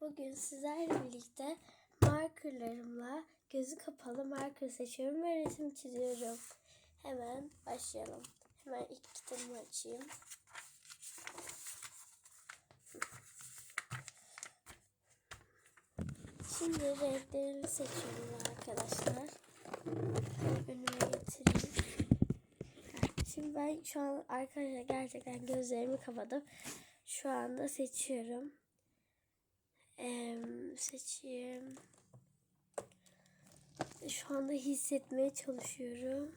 Bugün sizlerle birlikte markerlarımla gözü kapalı marker seçiyorum ve resim çiziyorum. Hemen başlayalım. Hemen ilk kitabımı açayım. Şimdi renklerimi seçiyorum arkadaşlar. Önüme getireyim. Şimdi ben şu an arkadaşlar gerçekten gözlerimi kapadım. Şu anda seçiyorum. Ee, seçeyim. Şu anda hissetmeye çalışıyorum.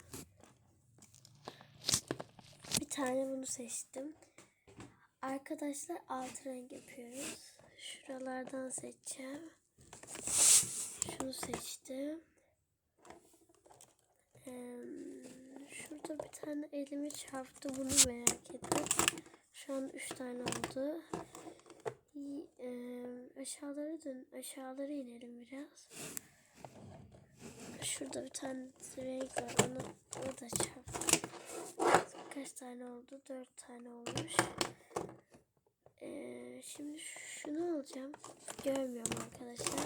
Bir tane bunu seçtim. Arkadaşlar alt renk yapıyoruz. Şuralardan seçeceğim. Şunu seçtim. Ee, şurada bir tane elimi çarptı. Bunu merak ettim. Şu an üç tane oldu. E, aşağılara dön. Aşağılara inelim biraz. Şurada bir tane renk var. Onu, o da çarptı. Kaç tane oldu? Dört tane olmuş. Ee, şimdi şunu alacağım. Görmüyorum arkadaşlar.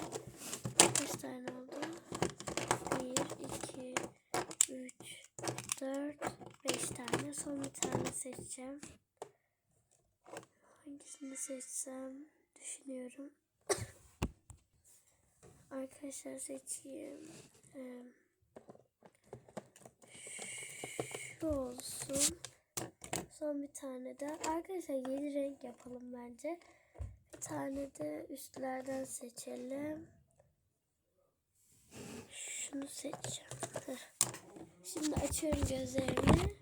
Kaç tane oldu? Bir, iki, üç, dört, beş tane. Son bir tane seçeceğim. Hangisini seçsem düşünüyorum. Arkadaşlar seçeyim. Şu olsun. Son bir tane de. Arkadaşlar yedi renk yapalım bence. Bir tane de üstlerden seçelim. Şunu seçeceğim. Şimdi açıyorum gözlerimi.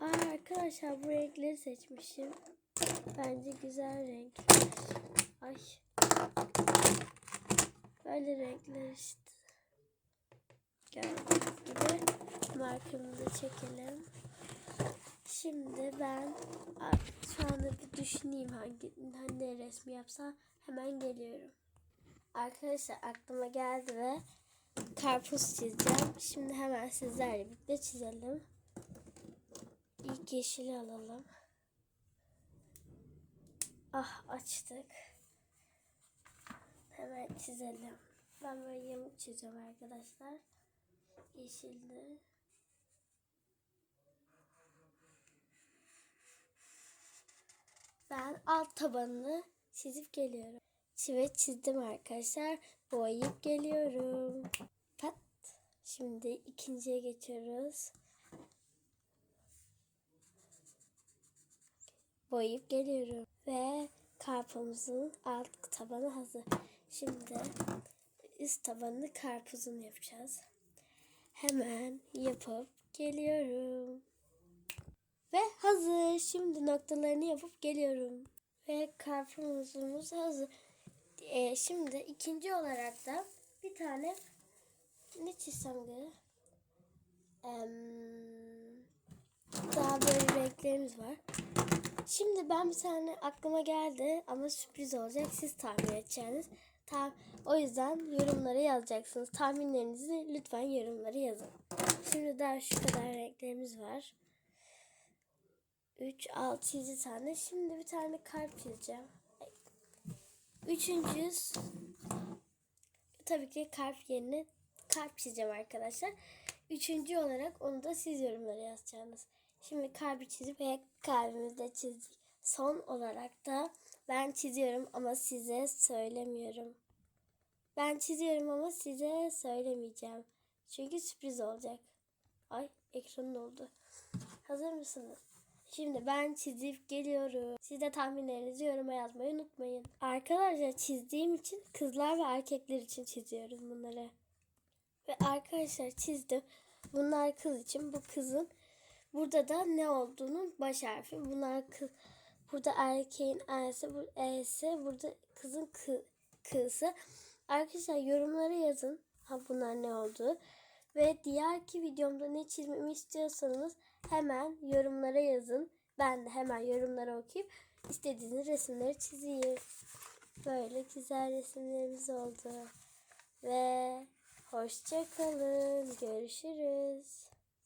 Aa, arkadaşlar bu renkleri seçmişim. Bence güzel renkler. Ay. Böyle renkler işte. Gördüğünüz gibi markamızı çekelim. Şimdi ben şu anda bir düşüneyim hangi, hangi resmi yapsam hemen geliyorum. Arkadaşlar aklıma geldi ve karpuz çizeceğim. Şimdi hemen sizlerle birlikte çizelim. İlk yeşili alalım. Ah açtık. Hemen çizelim. Ben böyle yamuk çiziyorum arkadaşlar. Yeşildi. Ben alt tabanını çizip geliyorum. Çive çizdim arkadaşlar. Boyayıp geliyorum. Pat. Şimdi ikinciye geçiyoruz. Boyayıp geliyorum. Ve karpuzumuzun alt tabanı hazır. Şimdi üst tabanını karpuzun yapacağız. Hemen yapıp geliyorum. Ve hazır. Şimdi noktalarını yapıp geliyorum. Ve karpuzumuz hazır. Ee, şimdi ikinci olarak da bir tane ne çizsem? Em, daha böyle renklerimiz var. Şimdi ben bir tane aklıma geldi ama sürpriz olacak. Siz tahmin edeceğiniz. Tam, o yüzden yorumlara yazacaksınız. Tahminlerinizi lütfen yorumlara yazın. Şimdi daha şu kadar renklerimiz var. 3, 6, 7 tane. Şimdi bir tane kalp çizeceğim. Üçüncü tabii ki kalp yerine kalp çizeceğim arkadaşlar. Üçüncü olarak onu da siz yorumlara yazacaksınız. Şimdi kalbi çizip ve kalbimizi de çizdik. Son olarak da ben çiziyorum ama size söylemiyorum. Ben çiziyorum ama size söylemeyeceğim. Çünkü sürpriz olacak. Ay ekranın oldu. Hazır mısınız? Şimdi ben çizip geliyorum. Siz de tahminlerinizi yoruma yazmayı unutmayın. Arkadaşlar çizdiğim için kızlar ve erkekler için çiziyorum bunları. Ve arkadaşlar çizdim. Bunlar kız için. Bu kızın burada da ne olduğunu baş harfi. Bunlar kız. Burada erkeğin E'si, bu E'si, burada kızın kı, kısı. Arkadaşlar yorumlara yazın. Ha bunlar ne oldu? Ve diğer ki videomda ne çizmemi istiyorsanız hemen yorumlara yazın. Ben de hemen yorumlara okuyup istediğiniz resimleri çizeyim. Böyle güzel resimlerimiz oldu. Ve hoşça kalın. Görüşürüz.